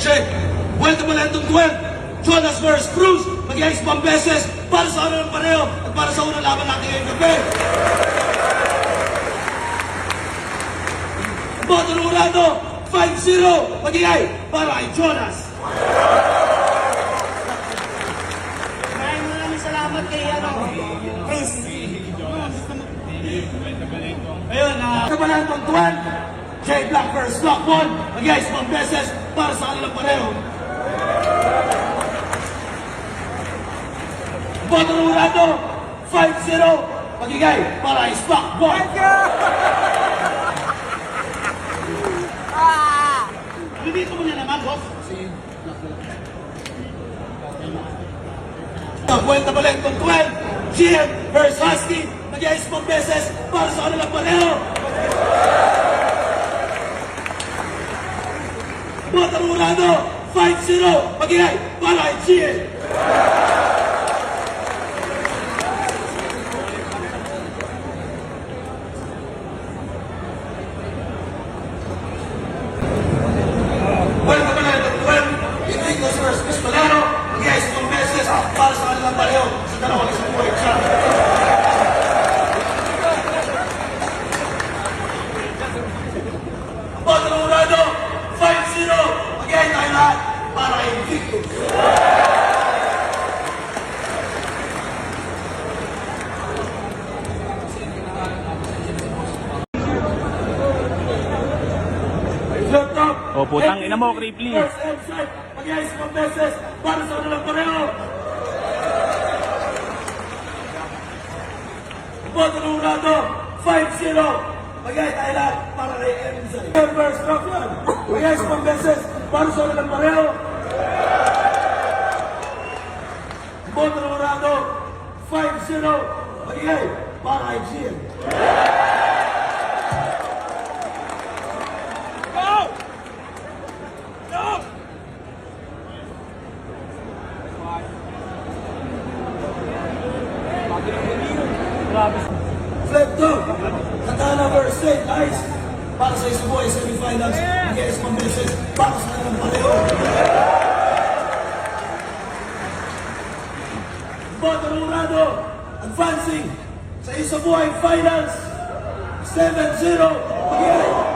check. Vuelta mo lang itong 12. Jonas versus Cruz. Mag-iayos pang beses para sa ano ng pareho at para sa unang laban natin ngayong gabi. Boto ng Urado, 5-0. Mag-iay para kay Jonas. Maraming maraming salamat kay ano, Chris. Ayun, na uh, nabalan itong 12. Jay Black versus Lockball. Mag-iayos pang beses para sa kanilang pareho. Boto ng Urado, 5-0. Magigay para kay Stockball. Hindi ko muna naman, boss. Kwenta pala itong 12. GM versus Husky. Mag-iayos pang beses para sa kanilang pareho. Bota Murado, 5-0. Mag-iay para GM. Kwenta pala itong 12. Enriquez versus Pistolero. Mag-iayos pang beses para sa kanilang pareho sa dalawang isang point shot. Bota Murado, 5-0. Mag-iay tayo lahat para kay Invictus. Flip top. O, putang ina mo, Cripply. Mag-iayos pang beses para sa kanilang pareho. Boto ng Urado, 5-0. Mag-iayos tayo lahat para kay Enzo. First top yan. Mag-iayos pang beses para sa kanilang pareho. Boto ng Urado, 5-0. Mag-iayos para kay GM. Flip to. Katana versus St. Ice. Para sa Isubuhay semifinals. Mag-iayos pang beses para sa kanilang pareho. Boto Murado advancing sa Isubuhay finals. 7-0. Mag-iayos